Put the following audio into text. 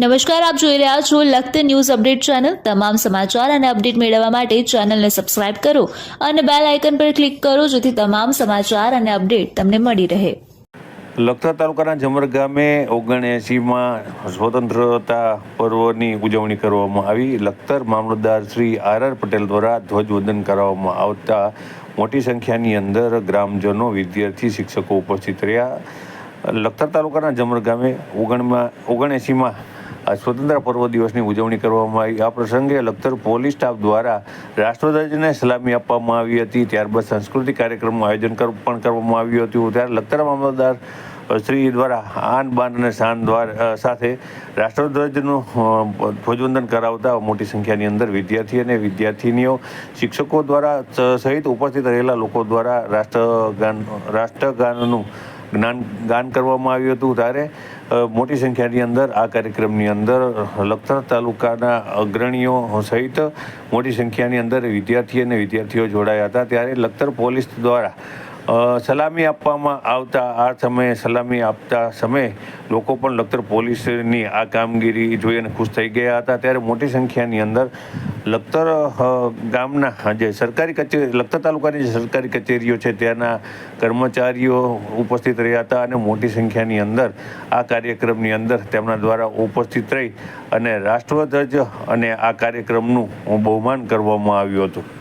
નમસ્કાર, આપ જોઈ રહ્યા છો લખત ન્યૂઝ અપડેટ ચેનલ. તમામ સમાચાર અને અપડેટ મેળવવા માટે ચેનલને સબસ્ક્રાઇબ કરો અને બેલ આઇકન પર ક્લિક કરો જેથી તમામ સમાચાર અને અપડેટ તમને મળી રહે. લખતર તાલુકાના જમર ગામે ઓગણએંસીમાં સ્વતંત્રતા પર્વની ઉજવણી કરવામાં આવી. લખતર મામલતદાર શ્રી આર આર પટેલ દ્વારા ધ્વજવંદન કરવામાં આવતા મોટી સંખ્યાની અંદર ગ્રામજનો, વિદ્યાર્થી, શિક્ષકો ઉપસ્થિત રહ્યા. લખતર તાલુકાના જમર ગામે ઓગણમાં ઓગણએંસીમાં સ્વતંત્ર પર્વ દિવસની ઉજવણી કરવામાં આવી. આ પ્રસંગે લખતર પોલીસ સ્ટાફ દ્વારા રાષ્ટ્રધ્વજને સલામી આપવામાં આવી હતી. ત્યારબાદ સાંસ્કૃતિક કાર્યક્રમનું આયોજન પણ કરવામાં આવ્યું હતું. ત્યારે લખતર મામલતદાર શ્રી દ્વારા આન, બાન અને શાન દ્વારા સાથે રાષ્ટ્રધ્વજનું ધ્વજવંદન કરાવતા મોટી સંખ્યાની અંદર વિદ્યાર્થી અને વિદ્યાર્થીનીઓ, શિક્ષકો દ્વારા સહિત ઉપસ્થિત રહેલા લોકો દ્વારા રાષ્ટ્રગાન, રાષ્ટ્રગાનનું જ્ઞાન, ગાન કરવામાં આવ્યું હતું. ત્યારે મોટી સંખ્યાની અંદર આ કાર્યક્રમની અંદર લખતર તાલુકાના અગ્રણીઓ સહિત મોટી સંખ્યાની અંદર વિદ્યાર્થી અને વિદ્યાર્થીઓ જોડાયા હતા. ત્યારે લખતર પોલીસ દ્વારા સલામી આપવામાં આવતા આ સમયે સલામી આપતા સમયે લોકો પણ લખતર પોલીસની આ કામગીરી જોઈ અને ખુશ થઈ ગયા હતા. ત્યારે મોટી સંખ્યાની અંદર લખતર ગામના જે સરકારી કચેરી, લખતર તાલુકાની જે સરકારી કચેરીઓ છે, ત્યાંના કર્મચારીઓ ઉપસ્થિત રહ્યા હતા અને મોટી સંખ્યાની અંદર આ કાર્યક્રમની અંદર તેમના દ્વારા ઉપસ્થિત રહી અને રાષ્ટ્રધ્વજ અને આ કાર્યક્રમનું બહુમાન કરવામાં આવ્યું હતું.